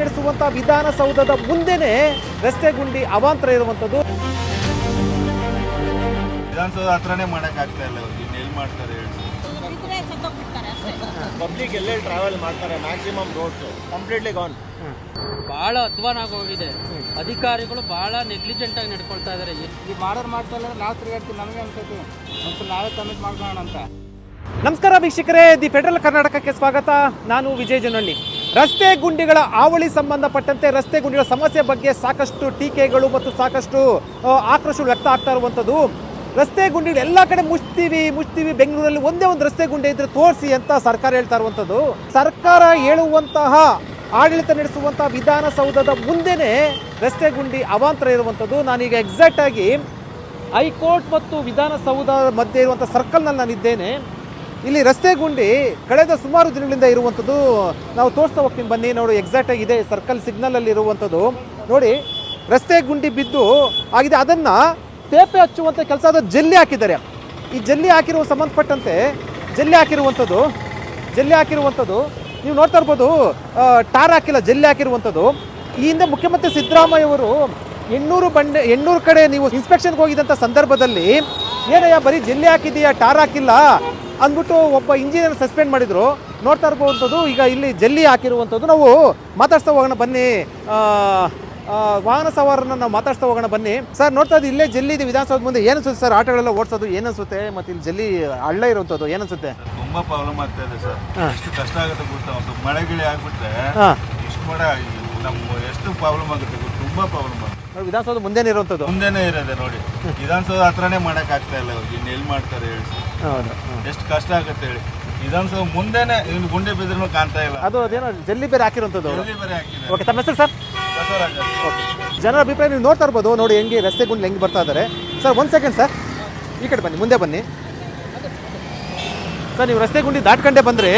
ನಡೆಸುವಂತಹ ವಿಧಾನಸೌಧದ ಮುಂದೆನೆ ರಸ್ತೆ ಗುಂಡಿ ಅವಾಂತರ ಇರುವಂತದ್ದು. ವಿಧಾನಸೌಧ ಹತ್ರನೇ ಮಾಡಕ್ ಆಗ್ತಾ ಇಲ್ಲ ಎಲ್ಲಿ ಮಾಡ್ತಾರೆ ಪಬ್ಲಿಕ್ ಎಲ್ಲೆಲ್ಲಿ ಟ್ರಾವೆಲ್ ಮಾಡ್ತಾರೆ ಮ್ಯಾಕ್ಸಿಮಮ್ ರೋಡ್ಸ್ ಕಂಪ್ಲೀಟ್ಲಿ ಗಾನ್ ಬಹಳ ಅಧ್ವಾನ ಆಗೋಗಿದೆ ಅಧಿಕಾರಿಗಳು ಬಹಳ ನೆಗ್ಲಿಜೆಂಟ್ ಆಗಿ ನಡ್ಕೊಳ್ತಾ ಇದ್ದಾರೆ ಈ ಮಾಡೋರು ಮಾಡ್ತಾ ಇಲ್ಲ ನಾವು ತಿರುಗಾಡ್ತೀವಿ ನಮಗೆ ಅನ್ಸುತ್ತೆ ಒಂದು ನಾವೇ ಕಮಿಟ್ ಮಾಡ್ಕೊಳ್ಳೋಣ ಅಂತ. ನಮಸ್ಕಾರ ವೀಕ್ಷಕರೇ ದಿ ಫೆಡರಲ್ ಕರ್ನಾಟಕಕ್ಕೆ ಸ್ವಾಗತ. ನಾನು ವಿಜಯ್ ಜನಹಳ್ಳಿ ರಸ್ತೆ ಗುಂಡಿಗಳ ಆವಳಿ ಸಂಬಂಧಪಟ್ಟಂತೆ ರಸ್ತೆ ಗುಂಡಿಗಳ ಸಮಸ್ಯೆ ಬಗ್ಗೆ ಸಾಕಷ್ಟು ಟೀಕೆಗಳು ಮತ್ತು ಸಾಕಷ್ಟು ಆಕ್ರೋಶಗಳು ವ್ಯಕ್ತ ಆಗ್ತಾ ಇರುವಂಥದ್ದು. ರಸ್ತೆ ಗುಂಡಿಗಳು ಎಲ್ಲ ಕಡೆ ಮುಚ್ತೀವಿ ಮುಚ್ತೀವಿ. ಬೆಂಗಳೂರಲ್ಲಿ ಒಂದೇ ಒಂದು ರಸ್ತೆ ಗುಂಡಿ ಇದ್ರೆ ತೋರಿಸಿ ಅಂತ ಸರ್ಕಾರ ಹೇಳ್ತಾ ಇರುವಂಥದ್ದು. ಸರ್ಕಾರ ಹೇಳುವಂತಹ, ಆಡಳಿತ ನಡೆಸುವಂತಹ ವಿಧಾನಸೌಧದ ಮುಂದೆನೆ ರಸ್ತೆ ಗುಂಡಿ ಅವಾಂತರ ಇರುವಂಥದ್ದು. ನಾನೀಗ ಎಕ್ಸಾಕ್ಟ್ ಆಗಿ ಹೈಕೋರ್ಟ್ ಮತ್ತು ವಿಧಾನಸೌಧ ಮಧ್ಯೆ ಇರುವಂಥ ಸರ್ಕಲ್ನಲ್ಲಿ ನಾನಿದ್ದೇನೆ. ಇಲ್ಲಿ ರಸ್ತೆ ಗುಂಡಿ ಕಳೆದ ಸುಮಾರು ದಿನಗಳಿಂದ ಇರುವಂಥದ್ದು. ನಾವು ತೋರಿಸ್ತಾ ಹೋಗ್ತೀನಿ ಬನ್ನಿ, ನೋಡಿ ಎಕ್ಸಾಕ್ಟ್ ಆಗಿ ಇದೆ ಸರ್ಕಲ್ ಸಿಗ್ನಲ್ ಅಲ್ಲಿ ಇರುವಂಥದ್ದು. ನೋಡಿ, ರಸ್ತೆ ಗುಂಡಿ ಬಿದ್ದು ಆಗಿದೆ. ಅದನ್ನ ತೇಪೆ ಹಚ್ಚುವಂಥ ಕೆಲಸ ಅದು ಜಲ್ಲಿ ಹಾಕಿದ್ದಾರೆ. ಈ ಜಲ್ಲಿ ಹಾಕಿರುವ ಸಂಬಂಧಪಟ್ಟಂತೆ ಜಲ್ಲಿ ಹಾಕಿರುವಂಥದ್ದು ಜಲ್ಲಿ ಹಾಕಿರುವಂಥದ್ದು. ನೀವು ನೋಡ್ತಾ ಇರ್ಬೋದು ಟಾರ್ ಹಾಕಿಲ್ಲ, ಜಲ್ಲಿ ಹಾಕಿರುವಂಥದ್ದು. ಈ ಹಿಂದೆ ಮುಖ್ಯಮಂತ್ರಿ ಸಿದ್ದರಾಮಯ್ಯ ಅವರು ಎಣ್ಣೂರು ಬಂಡೆ, ಎಣ್ಣೂರು ಕಡೆ ನೀವು ಇನ್ಸ್ಪೆಕ್ಷನ್ಗೆ ಹೋಗಿದ್ದಂಥ ಸಂದರ್ಭದಲ್ಲಿ, ಏನಯ್ಯ, ಬರೀ ಜಲ್ಲಿ ಹಾಕಿದೀಯಾ ಟಾರ್ ಹಾಕಿಲ್ಲ ಅಂದ್ಬಿಟ್ಟು ಒಬ್ಬ ಇಂಜಿನಿಯರ್ ಸಸ್ಪೆಂಡ್ ಮಾಡಿದ್ರು. ನೋಡ್ತಾ ಇರ್ಬೋವಂಥದ್ದು ಈಗ ಇಲ್ಲಿ ಜಲ್ಲಿ ಹಾಕಿರುವಂಥದ್ದು. ನಾವು ಮಾತಾಡ್ತಾ ಹೋಗೋಣ ಬನ್ನಿ. ವಾಹನ ಸವಾರನ್ನ ನಾವು ಮಾತಾಡ್ತಾ ಹೋಗೋಣ ಬನ್ನಿ. ಸರ್ ನೋಡ್ತಾ ಇದ್ದು ಇಲ್ಲೇ ಜಲ್ಲಿ ಇದೆ ವಿಧಾನಸೌಧ ಮುಂದೆ. ಏನಿಸುತ್ತೆ ಸರ್ ಆಟೋಗಳೆಲ್ಲ ಓಡಿಸೋದು ಏನಿಸುತ್ತೆ ಮತ್ತೆ ಇಲ್ಲಿ ಜಲ್ಲಿ ಹಳ್ಳ ಇರುವಂಥದ್ದು ಏನಿಸುತ್ತೆ ತುಂಬಾ ಪ್ರಾಬ್ಲಮ್ ಆಗ್ತಾ ಇದೆ ಸರ್. ಎಷ್ಟು ಕಷ್ಟ ಆಗುತ್ತೆ ಗೊತ್ತಾ? ಒಂದು ಮಳೆ ಗಿಳಿ ಆಗ್ಬಿಟ್ರೆ ಇಷ್ಟು ಮಳೆ ನಮ್ಮ ಎಷ್ಟು ಪ್ರಾಬ್ಲಮ್ ಆಗುತ್ತೆ ತುಂಬ ಪ್ರಾಬ್ಲಮ್ ಆಗುತ್ತೆ. ವಿಧಾನಸೌಧ ಮುಂದೆನೇ ಇರುವಂಥದ್ದು ಮುಂದೆನೇ ಇರೋದೆ ನೋಡಿ. ವಿಧಾನಸೌಧ ಹತ್ರನೇ ಮಾಡಕ್ ಆಗ್ತಾ ಇಲ್ಲ ಇವ್ರಿಗೆ ಇನ್ನು ಎಲ್ಲಿ ಮಾಡ್ತಾರೆ ಹೇಳಿ ಹೌದು ಎಷ್ಟು ಕಷ್ಟ ಆಗುತ್ತೆ ಹೇಳಿ. ವಿಧಾನಸೌಧ ಮುಂದೆನೆ ಇನ್ನು ಗುಂಡೆ ಬಿದ್ರೂ ಕಾಣ್ತಾ ಇಲ್ಲ. ಅದು ಅದೇನೋ ಜಲ್ಲಿ ಬೇರೆ ಹಾಕಿರುವಂಥದ್ದು ಎಲ್ಲಿ ಬರೀ ಓಕೆ ತಮ್ಮ ಹೆಸರು ಸರ್? ಓಕೆ. ಜನರ ಅಭಿಪ್ರಾಯ ನೀವು ನೋಡ್ತಾ ಇರ್ಬೋದು. ನೋಡಿ ಹೆಂಗೆ ರಸ್ತೆ ಗುಂಡಿ ಹೆಂಗೆ ಬರ್ತಾ ಇದ್ದಾರೆ ಸರ್ ಒಂದು ಸೆಕೆಂಡ್ ಸರ್. ಈ ಕಡೆ ಬನ್ನಿ ಮುಂದೆ ಬನ್ನಿ. ಸರ್ ನೀವು ರಸ್ತೆ ಗುಂಡಿ ದಾಟ್ಕೊಂಡೇ ಬಂದರೆ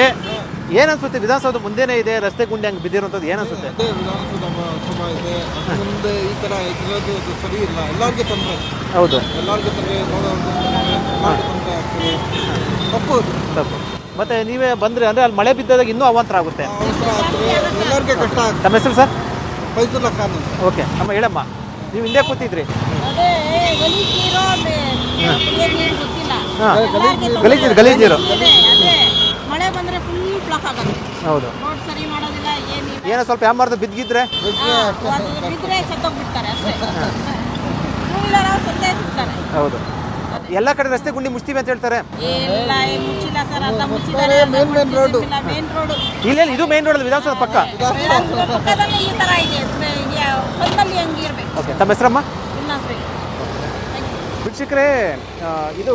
ಏನನ್ಸುತ್ತೆ? ವಿಧಾನಸೌಧ ಮುಂದೆನೇ ಇದೆ ರಸ್ತೆ ಗುಂಡಿ ಹಂಗೆ ಬಿದ್ದಿರುವಂಥದ್ದು ಏನನ್ಸುತ್ತೆ? ಅದೇ ವಿಧಾನಸೌಧ ತುಂಬ ಇದೆ. ಅದ್ರ ಮುಂದೆ ಈ ಥರ ಇರೋದು ಸರಿ ಇಲ್ಲ. ಎಲ್ಲರಿಗೂ ತೊಂದರೆ. ಹೌದು. ಎಲ್ಲರಿಗೂ ತೊಂದರೆ ನೋಡೋರ್ಗೂ ತೊಂದರೆ ಆಗ್ತದೆ. ತಪ್ಪು ಅದು. ತಪ್ಪು. ಮತ್ತೆ ನೀವೇ ಬಂದ್ರೆ ಅಂದ್ರೆ ಅಲ್ಲಿ ಮಳೆ ಬಿದ್ದಾಗ ಇನ್ನೂ ಅವಾಂತರ ಆಗುತ್ತೆ. ಅವಸರ ಆಗ್ತದೆ. ಎಲ್ಲರಿಗೂ ಕಷ್ಟ ಆಗ್ತದೆ. ತಮ್ಮ ಹೆಸರು ಸರ್? ಫೈಜುಲ್ಲಾ ಖಾನ್ ಅಂತ. ಓಕೆ. ಅಮ್ಮ ಹೇಳಮ್ಮ. ನೀವು ಹಿಂದೆ ಕೂತಿದ್ರಿ. ಅದೇ ಗಲೀಜ್ ನೀರು ಕುಡಿಯೋದು ನೀರು ಗೊತ್ತಿಲ್ಲ. ಹಾ. ಎಲ್ಲಾರ್ಗೆ ತೊಂದ್ರೆ. ಗಲೀಜ್ ನೀರು, ಗಲೀಜ್ ನೀರು. ಇದೆ, ಅದೇ. ಹೌದು. ರೋಡ್ ಸರಿ ಮಾಡೋದಿಲ್ಲ ಏನಿಲ್ಲ ಏನೋ ಸ್ವಲ್ಪ ಯಾಮಾರ್ದು ಬಿದ್ದಿದ್ರೆ? ಹಾ, ಅದು ಬಿದ್ರೆ ಸತ್ತೋಗ್ಬಿಡ್ತಾರೆ ಅಷ್ಟೇ. ಟೂ ವೀಲರ್ ಅವ್ರು ಸತ್ತೇ ಸಿಗ್ತಾರೆ ಹೌದು. ಎಲ್ಲ ಕಡೆ ರಸ್ತೆ ಗುಂಡಿ ಮುಚ್ತೀವಿ ಅಂತ ಹೇಳ್ತಾರೆ. ಎಲ್ಲ ಏನ್ ಮುಚ್ಚಿಲ್ಲ ಸರ್ ಅರ್ಧ ಮುಚ್ಚಿದ್ದಾರೆ road. ಮೇನ್ ರೋಡ್ ಇಲ್ಲ ಇದು ಮೇನ್ ರೋಡ್ ವಿಧಾನಸೌಧ ಪಕ್ಕ. ಪಕ್ಕದಲ್ಲಿ ಈ ತರ ಇದೆ. ಹೊಲದಲ್ಲಿ ಹಂಗಿರ್ಬೇಕು ಓಕೆ ತಮ್ಮ ಹೆಸರಮ್ಮ? ಇನ್ನೊಂದು ವೀಕ್ಷಕರೇ ಆ, ಇದು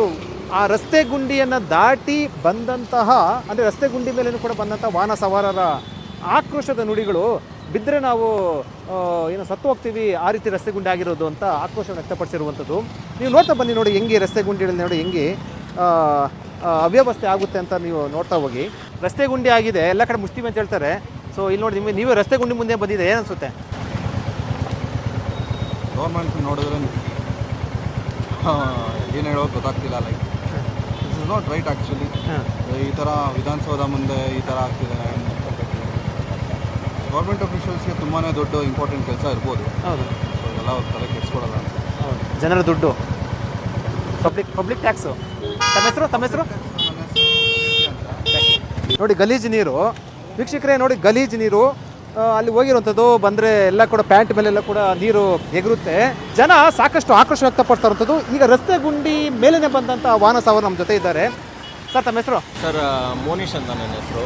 ಆ ರಸ್ತೆ ಗುಂಡಿಯನ್ನು ದಾಟಿ ಬಂದಂತಹ, ಅಂದರೆ ರಸ್ತೆ ಗುಂಡಿ ಮೇಲೇನು ಕೂಡ ಬಂದಂತಹ ವಾಹನ ಸವಾರರ ಆಕ್ರೋಶದ ನುಡಿಗಳು ಬಿದ್ದರೆ ನಾವು ಏನು ಸತ್ತು ಹೋಗ್ತೀವಿ, ಆ ರೀತಿ ರಸ್ತೆ ಗುಂಡಿ ಆಗಿರೋದು ಅಂತ ಆಕ್ರೋಶ ವ್ಯಕ್ತಪಡಿಸಿರುವಂಥದ್ದು. ನೀವು ನೋಡ್ತಾ ಬನ್ನಿ ನೋಡಿ ಹೆಂಗೆ ರಸ್ತೆ ಗುಂಡಿಗಳಲ್ಲಿ ನೋಡಿ ಹೆಂಗೆ ಅವ್ಯವಸ್ಥೆ ಆಗುತ್ತೆ ಅಂತ ನೀವು ನೋಡ್ತಾ ಹೋಗಿ. ರಸ್ತೆ ಗುಂಡಿ ಆಗಿದೆ, ಎಲ್ಲ ಕಡೆ ಮುಸ್ತೀವಿ ಅಂತ ಹೇಳ್ತಾರೆ. ಸೊ ಇಲ್ಲಿ ನೋಡಿ ನಿಮಗೆ, ನೀವೇ ರಸ್ತೆ ಗುಂಡಿ ಮುಂದೆ ಬಂದಿದೆ ಏನನ್ಸುತ್ತೆ ಗೌರ್ಮೆಂಟ್ ನೋಡಿದ್ರೆ ಏನು ಹೇಳೋದು ಗೊತ್ತಾಗ್ತಿಲ್ಲ ಲೈಕ್ ನಾಟ್ ರೈಟ್ ಆ್ಯಕ್ಚುಲಿ ಈ ಥರ ವಿಧಾನಸೌಧ ಮುಂದೆ ಈ ಥರ ಆಗ್ತಿದೆ. ಗೌರ್ಮೆಂಟ್ ಅಫಿಷಿಯಲ್ಸ್ಗೆ ತುಂಬಾ ದೊಡ್ಡ ಇಂಪಾರ್ಟೆಂಟ್ ಕೆಲಸ ಇರ್ಬೋದು. ಹೌದು. ಸೊ ಎಲ್ಲ ಅವ್ರ ತಲೆ ಕೆಡಿಸ್ಕೊಡಲ್ಲ ಅಂತ. ಹೌದು. ಜನರ ದುಡ್ಡು. ಪಬ್ಲಿಕ್ ಪಬ್ಲಿಕ್ ಟ್ಯಾಕ್ಸು ತಮ್ಮ ಹೆಸರು ತಮ್ಮ ಹೆಸರು. ನೋಡಿ ಗಲೀಜು ನೀರು. ವೀಕ್ಷಕರೇ ನೋಡಿ ಗಲೀಜು ನೀರು. ಅಲ್ಲಿ ಹೋಗಿರುವಂಥದ್ದು ಬಂದರೆ ಎಲ್ಲ ಕೂಡ ಪ್ಯಾಂಟ್ ಮೇಲೆಲ್ಲ ಕೂಡ ನೀರು ಎಗರುತ್ತೆ ಜನ ಸಾಕಷ್ಟು ಆಕ್ರೋಶ ವ್ಯಕ್ತಪಡ್ತಾ ಈಗ ರಸ್ತೆ ಗುಂಡಿ ಮೇಲೇನೆ ಬಂದಂಥ ವಾಹನ ಸವಾರ ನಮ್ಮ ಜೊತೆ ಇದ್ದಾರೆ. ಸರ್ ತಮ್ಮ ಹೆಸರು? ಸರ್ ಮೋನೀಶ್ ಅಂತ ನನ್ನ ಹೆಸರು.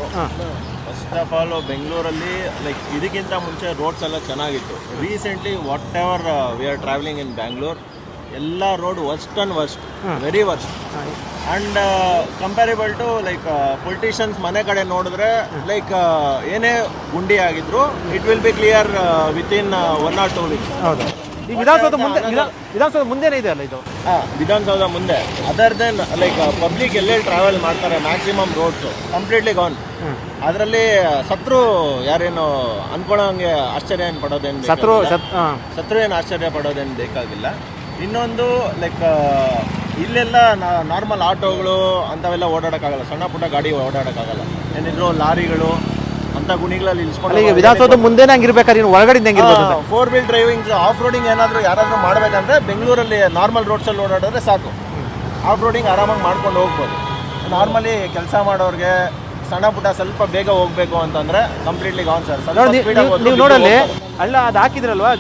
ಫಸ್ಟ್ ಆಫ್ ಆಲ್ ಬೆಂಗಳೂರಲ್ಲಿ ಲೈಕ್ ಇದಕ್ಕಿಂತ ಮುಂಚೆ ರೋಡ್ಸ್ ಎಲ್ಲ ಚೆನ್ನಾಗಿತ್ತು. Recently whatever we are travelling in Bangalore ಎಲ್ಲ road worst and worst very worst and comparable to like politicians ಮನೆ ಕಡೆ ನೋಡಿದ್ರೆ ಲೈಕ್ ಏನೇ ಗುಂಡಿ ಆಗಿದ್ರು it will be clear within one or two weeks ಹೌದು. ಈ ವಿಧಾನಸೌಧ ಮುಂದೆ ವಿಧಾನ- ವಿಧಾನಸೌಧ ಮುಂದೆನೇ ಇದೆ ಅಲ್ಲ ಇದು? ಹಾಂ ವಿಧಾನಸೌಧ ಮುಂದೆ. ಅದರ್ ದೆನ್ ಲೈಕ್ ಪಬ್ಲಿಕ್ ಎಲ್ಲೇ ಟ್ರಾವೆಲ್ ಮಾಡ್ತಾರೆ ಮ್ಯಾಕ್ಸಿಮಮ್ ರೋಡ್ಸು ಕಂಪ್ಲೀಟ್ಲಿ ಗಾನ್ ಅದರಲ್ಲಿ ಸತ್ರು ಯಾರೇನು ಅನ್ಕೊಳ್ಳೋಂಗೆ ಆಶ್ಚರ್ಯ ಏನು ಪಡೋದೇನು ಸತ್ರು ಸತ್ರು ಏನು ಆಶ್ಚರ್ಯ ಪಡೋದೇನು ಬೇಕಾಗಿಲ್ಲ. ಇನ್ನೊಂದು ಲೈಕ್ ಇಲ್ಲೆಲ್ಲ ನಾರ್ಮಲ್ ಆಟೋಗಳು ಅಂಥವೆಲ್ಲ ಓಡಾಡೋಕ್ಕಾಗಲ್ಲ. ಸಣ್ಣ ಪುಟ್ಟ ಗಾಡಿ ಓಡಾಡೋಕ್ಕಾಗಲ್ಲ. ಏನಿದ್ರು ಲಾರಿಗಳು ಅಂತ ಗುಣಿಗಳಲ್ಲಿ ಇಳಿಸ್ಕೊಂಡು ವಿಧಾನಸೌಧ ಮುಂದೆನೇ ಹಂಗಿರ್ಬೇಕಾದ್ರೆ ನೀವು ಒಳಗಡೆ. Four wheel driving off roading ಏನಾದರೂ ಯಾರಾದರೂ ಮಾಡಬೇಕಂದ್ರೆ ಬೆಂಗಳೂರಲ್ಲಿ ನಾರ್ಮಲ್ ರೋಡ್ಸಲ್ಲಿ ಓಡಾಡಿದ್ರೆ ಸಾಕು. ಆಫ್ ರೋಡಿಂಗ್ ಆರಾಮಾಗಿ ಮಾಡ್ಕೊಂಡು ಹೋಗ್ಬೋದು. ನಾರ್ಮಲಿ ಕೆಲಸ ಮಾಡೋರಿಗೆ ಸಣ್ಣ ಪುಟ್ಟ ಸ್ವಲ್ಪ ಬೇಗ ಹೋಗ್ಬೇಕು ಅಂತಂದ್ರೆ ಕಂಪ್ಲೀಟ್ಲಿ ಗಾನ್ ಸರ್ ನೀವು- ನೋಡಲ್ಲಿ ಅಲ್ಲ ಅದು ಹಾಕಿದ್ರಲ್ವಾ?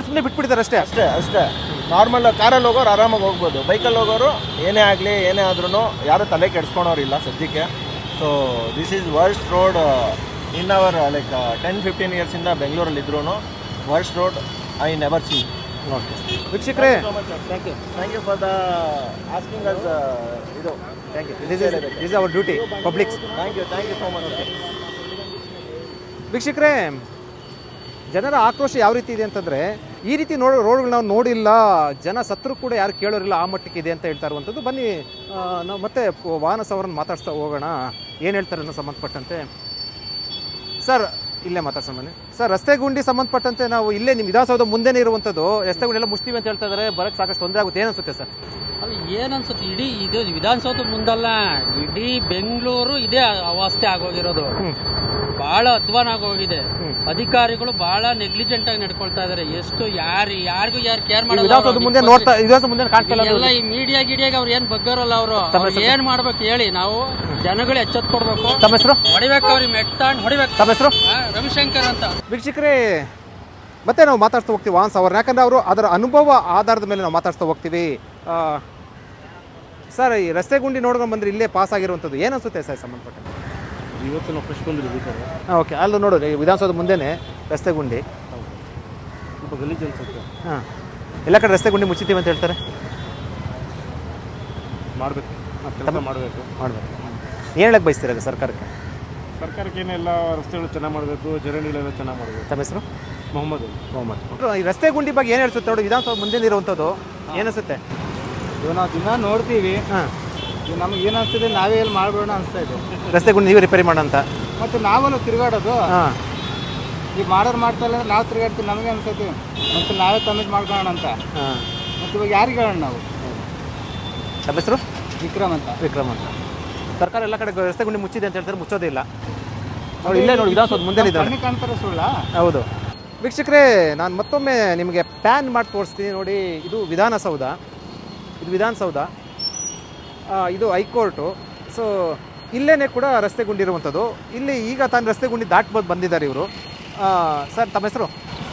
ಸುಮ್ಮನೆ ಬಿಟ್ಬಿಡ್ತಾರೆ ಅಷ್ಟೇ. ಅಷ್ಟೇ ಅಷ್ಟೇ. ನಾರ್ಮಲ್ ಕಾರಲ್ಲಿ ಹೋಗೋರು ಆರಾಮಾಗಿ ಹೋಗ್ಬೋದು. ಬೈಕಲ್ಲಿ ಹೋಗೋರು ಏನೇ ಆಗಲಿ ಏನೇ ಆದ್ರೂ ಯಾರು ತಲೆ ಕೆಡ್ಸ್ಕೊಳೋರಿಲ್ಲ ಸದ್ಯಕ್ಕೆ. So this is worst road in our like ten fifteen ಇಯರ್ಸಿಂದ ಬೆಂಗಳೂರಲ್ಲಿ ಇದ್ರೂ worst road I never see ವೀಕ್ಷಕರೇ thank you thank you for the asking us ಇದು. Thank you this is this our duty publics thank you thank you so much ವೀಕ್ಷಕರೇ ಜನರ ಆಕ್ರೋಶ ಯಾವ ರೀತಿ ಇದೆ ಅಂತಂದ್ರೆ ಈ ರೀತಿ ನೋಡ ರೋಡ್ಗಳು ನಾವು ನೋಡಿಲ್ಲ. ಜನ ಸತ್ರು ಕೂಡ ಯಾರು ಕೇಳೋರಿಲ್ಲ ಆ ಮಟ್ಟಕ್ಕೆ ಇದೆ ಅಂತ ಹೇಳ್ತಾ ಇರುವಂಥದ್ದು. ಬನ್ನಿ ನಾವು ಮತ್ತೆ ವಾಹನ ಸವರನ್ನು ಮಾತಾಡ್ಸ್ತಾ ಹೋಗೋಣ. ಏನು ಹೇಳ್ತಾರೆ ಅನ್ನೋ ಸಂಬಂಧಪಟ್ಟಂತೆ. ಸರ್ ಇಲ್ಲೇ ಮಾತಾಡ್ಸೋಣ ಬನ್ನಿ. ಸರ್ ರಸ್ತೆ ಗುಂಡಿ ಸಂಬಂಧಪಟ್ಟಂತೆ ನಾವು ಇಲ್ಲೇ ನಿಮ್ಮ ವಿಧಾನಸೌಧ ಮುಂದೆನೇ ಇರುವಂಥದ್ದು. ರಸ್ತೆ ಗುಂಡಿ ಎಲ್ಲ ಮುಚ್ತೀವಿ ಅಂತ ಹೇಳ್ತಾ ಇದ್ದಾರೆ ಬರಕ್ಕೆ ಸಾಕಷ್ಟು ತೊಂದರೆ ಆಗುತ್ತೆ. ಏನು ಅನ್ಸುತ್ತೆ ಸರ್? ಅದು ಏನನ್ಸುತ್ತೆ ಇಡೀ ಇದು ವಿಧಾನಸೌಧ ಮುಂದಲ್ಲ. ಇಡೀ ಬೆಂಗಳೂರು ಇದೇ ಅವಸ್ಥೆ ಆಗೋಗಿರೋದು. ಭಾಳ ಅಧ್ವಾನ ಆಗೋಗಿದೆ. ಅಧಿಕಾರಿಗಳು ಬಹಳ ನೆಗ್ಲಿಜೆಂಟ್ ಆಗಿ ನಡ್ಕೊಳ್ತಾ ಇದಾರೆ. ಎಷ್ಟು ಯಾರು ಯಾರಿಗೂ ಯಾರು ಕೇರ್ ಮಾಡಿಲ್ಲ ಮುಂದೆ ನೋಡ್ತಾ ಮುಂದೆ ಕಾಣ್ತಾ ಎಲ್ಲ ಈ ಮೀಡಿಯಾ ಗಿಡಿಯಾಗ ಅವ್ರು ಏನ್ ಬಗ್ಗರಲ್ಲ ಅವರು? ಏನ್ ಮಾಡ್ಬೇಕು ಹೇಳಿ. ನಾವು ಜನಗಳು ಎಚ್ಚೆತ್ ಕೊಡ್ಬೇಕು. ತಮ್ಮ ಹೆಸರು? ಹೊಡಿಬೇಕು ಅವ್ರಿಗೆ ಮೆಟ್ಟಾಂಡ್ ಹೊಡಿಬೇಕು. ತಮ್ಮ ಹೆಸರು? ರವಿಶಂಕರ್ ಅಂತ. ವೀಕ್ಷಕರೇ ಮತ್ತೆ ನಾವು ಮಾತಾಡ್ತಾ ಹೋಗ್ತೀವಿ ವಾನ್ಸ್ ಅವ್ರನ್ನ ಯಾಕಂದ್ರೆ ಅವರು ಅದರ ಅನುಭವ ಆಧಾರದ ಮೇಲೆ ನಾವು ಮಾತಾಡ್ತಾ ಹೋಗ್ತೀವಿ. ಸರ್ ಈ ರಸ್ತೆ ಗುಂಡಿ ನೋಡ್ಕೊಂಡು ಬಂದ್ರೆ ಇಲ್ಲೇ ಪಾಸ್ ಆಗಿರುವಂಥದ್ದು ಏನು ಅನ್ಸುತ್ತೆ ಸರ್ ಸಂಬಂಧಪಟ್ಟ ಇವತ್ತು ನಾವು ಫ್ರೆಶ್ ಬಂದಿದ್ದೀವಿ ಹಾಂ ಓಕೆ ಅಲ್ಲಿ ನೋಡೋದು ವಿಧಾನಸೌಧ ಮುಂದೆನೆ ರಸ್ತೆ ಗುಂಡಿ. ಸ್ವಲ್ಪ ಗಲೀಜು ಅನ್ಸುತ್ತೆ. ಹಾಂ. ಎಲ್ಲ ಕಡೆ ರಸ್ತೆ ಗುಂಡಿ ಮುಚ್ಚಿತೀವಿ ಅಂತ ಹೇಳ್ತಾರೆ? ಮಾಡಬೇಕು. ಕೆಲಸ ಮಾಡಬೇಕು. ಮಾಡಬೇಕು. ಏನು ಹೇಳಕ್ಕೆ ಬಯಸ್ತೀರ ಸರ್ಕಾರಕ್ಕೆ? ಸರ್ಕಾರಕ್ಕೆ ಏನೆಲ್ಲ ರಸ್ತೆಗಳು ಚೆನ್ನಾಗಿ ಮಾಡಬೇಕು ಚರಂಡಿಗಳೆಲ್ಲ ಚೆನ್ನಾಗಿ ಮಾಡಬೇಕು. ತಮ್ಮ ಹೆಸರು? ಮೊಹಮ್ಮದ್ ಮೊಹಮ್ಮದ್. ಈ ರಸ್ತೆ ಗುಂಡಿ ಬಗ್ಗೆ ಏನು ಹೇಳ್ಸುತ್ತೆ ನೋಡಿ ವಿಧಾನಸೌಧ ಮುಂದೆ ಇರುವಂಥದ್ದು ಏನಿಸುತ್ತೆ ಇವ್ ನಾವು ದಿನ ನೋಡ್ತೀವಿ. ಹಾಂ. ನಮ್ಗೆ ಏನು ಅನಿಸ್ತಿದೆ ನಾವೇ ಎಲ್ಲಿ ಮಾಡ್ಬೇಡ ಅನಿಸ್ತಾ ಇದೆ. ರಸ್ತೆ ಗುಂಡಿ ನೀವು ರಿಪೇರಿ ಮಾಡೋಂತ ಮತ್ತು ನಾವೇನು ತಿರುಗಾಡೋದು? ಹಾಂ. ಈಗ ಮಾಡೋರು ಮಾಡ್ತಾ ಇಲ್ಲ ನಾವು ತಿರುಗಾಡ್ತೀವಿ ನಮಗೆ ಅನ್ಸೈತಿ ಮತ್ತೆ ನಾವೇ ಕಮಿಟ್ ಮಾಡ್ಕೊಳ್ಳೋಣ ಅಂತ. ಹಾಂ. ಮತ್ತು ಇವಾಗ ಯಾರಿಗೆ ಹೇಳೋಣ ನಾವು? ತಮ್ಮ ಹೆಸರು? ವಿಕ್ರಮ್ ಅಂತ. ವಿಕ್ರಮ್ ಅಂತ. ಸರ್ಕಾರ ಎಲ್ಲ ಕಡೆ ರಸ್ತೆ ಗುಂಡಿ ಮುಚ್ಚಿದೆ ಅಂತ ಹೇಳ್ತಾರೆ ಮುಚ್ಚೋದಿಲ್ಲ ನೋಡಿ ಇಲ್ಲೇ ನೋಡಿ ವಿಧಾನಸೌಧ ಮುಂದೆ ಇದ್ದಾವೆ ಕಾಣ್ತಾರೆ ಸುಳ್ಳ? ಹೌದು. ವೀಕ್ಷಕರೇ ನಾನು ಮತ್ತೊಮ್ಮೆ ನಿಮಗೆ ಪ್ಯಾನ್ ಮಾಡಿ ತೋರಿಸ್ತೀನಿ ನೋಡಿ ಇದು ವಿಧಾನಸೌಧ. ಇದು ವಿಧಾನಸೌಧ. ಇದು ಹೈಕೋರ್ಟು. ಸೊ ಇಲ್ಲೇ ಕೂಡ ರಸ್ತೆ ಗುಂಡಿರುವಂಥದ್ದು ಇಲ್ಲಿ ಈಗ ತಾನು ರಸ್ತೆ ಗುಂಡಿ ದಾಟ್ಬೋದು ಬಂದಿದ್ದಾರೆ ಇವರು. ಸರ್ ತಮ್ಮ ಹೆಸರು?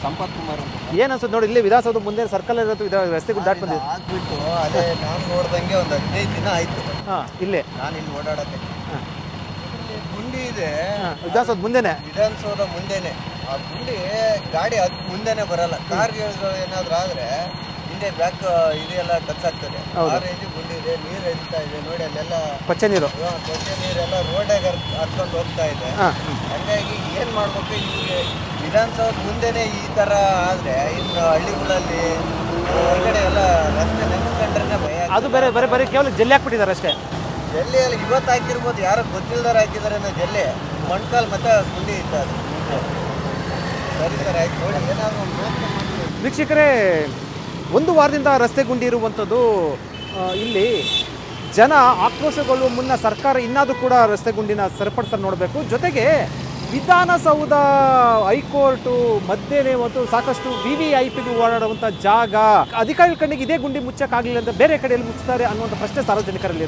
ಸಂಪತ್ ಕುಮಾರ್ ಅಂತ. ಏನು ಅನ್ಸುತ್ತೆ ನೋಡಿ ಇಲ್ಲಿ ವಿಧಾನಸೌಧ ಮುಂದೆ ಸರ್ಕಲ್ ಇರೋದು ರಸ್ತೆ ಗುಂಡಿ ದಾಟ್ ಬಂದಿದೆ. ಆಗ್ಬಿಟ್ಟು ಅದೇ ನಾನು ನೋಡ್ದಂಗೆ ಒಂದು ಹದಿನೈದು ದಿನ ಆಯ್ತು. ಹಾಂ ಇಲ್ಲೇ. ನಾನು ಇಲ್ಲಿ ಓಡಾಡಕ್ಕೆ. ಗುಂಡಿ ಇದೆ. ವಿಧಾನಸೌಧ ಮುಂದೆನೆ. ವಿಧಾನಸೌಧ ಮುಂದೆನೆ. ಆ ಗುಂಡಿ ಗಾಡಿ ಅದ್ ಮುಂದೆನೆ ಬರಲ್ಲ. ಕಾರ್ಗಳು ಏನಾದ್ರು ಆದ್ರೆ ಹಿಂದೆ ಬ್ಯಾಕ್ ಇದೆಲ್ಲ ಟಚ್ ಆಗ್ತದೆ. ಆ ರೇಂಜ್ ಗುಂಡಿ ಇದೆ ನೀರು ಹರಿತಾ ಇದೆ ನೋಡಿ ಅಲ್ಲೆಲ್ಲ ಪಚ್ಚೆ ನೀರು. ಆ, ನೀರೆಲ್ಲ ರೋಡಾಗ ಹರ್ಕೊಂಡು ಹೋಗ್ತಾ ಇದೆ. ಹಾಗಾಗಿ ಏನ್ ಮಾಡ್ಬೇಕು ಇವ್ರಿಗೆ ವಿಧಾನಸೌಧ ಮುಂದೆನೆ ಈ ತರ ಆದ್ರೆ ಇನ್ನು ಹಳ್ಳಿಗಳಲ್ಲಿ ಹೊರಗಡೆ ಎಲ್ಲ ರಸ್ತೆ ನೆನೆಸ್ಕೊಂಡ್ರೆ ಭಯ ಅದು ಬೇರೆ ಬೇರೆ ಬರೀ ಕೇವಲ ಜಲ್ಲಿ ಹಾಕ್ಬಿಟ್ಟಿದ್ದಾರೆ ಅಷ್ಟೇ. ಜಲ್ಲಿ ಅಲ್ಲಿ ಇವತ್ತು ಹಾಕಿರ್ಬೋದು ಯಾರೋ ಗೊತ್ತಿಲ್ದಾರ ಹಾಕಿದಾರೆ ಅನ್ನೋ ಜಲ್ಲಿ ಮಣ್ಕಾಲ್ ಮತ್ತೆ ಗುಂಡಿ ಇತ್ತು ಅದು. ಸರಿ ಸರ್ ಆಯ್ತು ನೋಡಿ ಏನಾದ್ರು ವೀಕ್ಷಕರೇ ಒಂದು ವಾರದಿಂದ ರಸ್ತೆ ಗುಂಡಿ ಇರುವಂಥದ್ದು ಇಲ್ಲಿ ಜನ ಆಕ್ರೋಶಗೊಳ್ಳುವ ಮುನ್ನ ಸರ್ಕಾರ ಇನ್ನಾದರೂ ಕೂಡ ರಸ್ತೆ ಗುಂಡಿನ ಸರಿಪಡಿಸಲು ನೋಡಬೇಕು. ಜೊತೆಗೆ ವಿಧಾನಸೌಧ ಹೈಕೋರ್ಟು ಮಧ್ಯೆ ಮತ್ತು ಸಾಕಷ್ಟು ವಿ ವಿ ಐ ಪಿಗೆ ಓಡಾಡುವಂಥ ಜಾಗ, ಅಧಿಕಾರಿಗಳ ಕಣ್ಣಿಗೆ ಇದೇ ಗುಂಡಿ ಮುಚ್ಚಕ್ಕಾಗಲಿಲ್ಲ ಅಂತ ಬೇರೆ ಕಡೆಯಲ್ಲಿ ಮುಚ್ಚುತ್ತಾರೆ ಅನ್ನುವಂಥ ಪ್ರಶ್ನೆ ಸಾರ್ವಜನಿಕರಲ್ಲಿ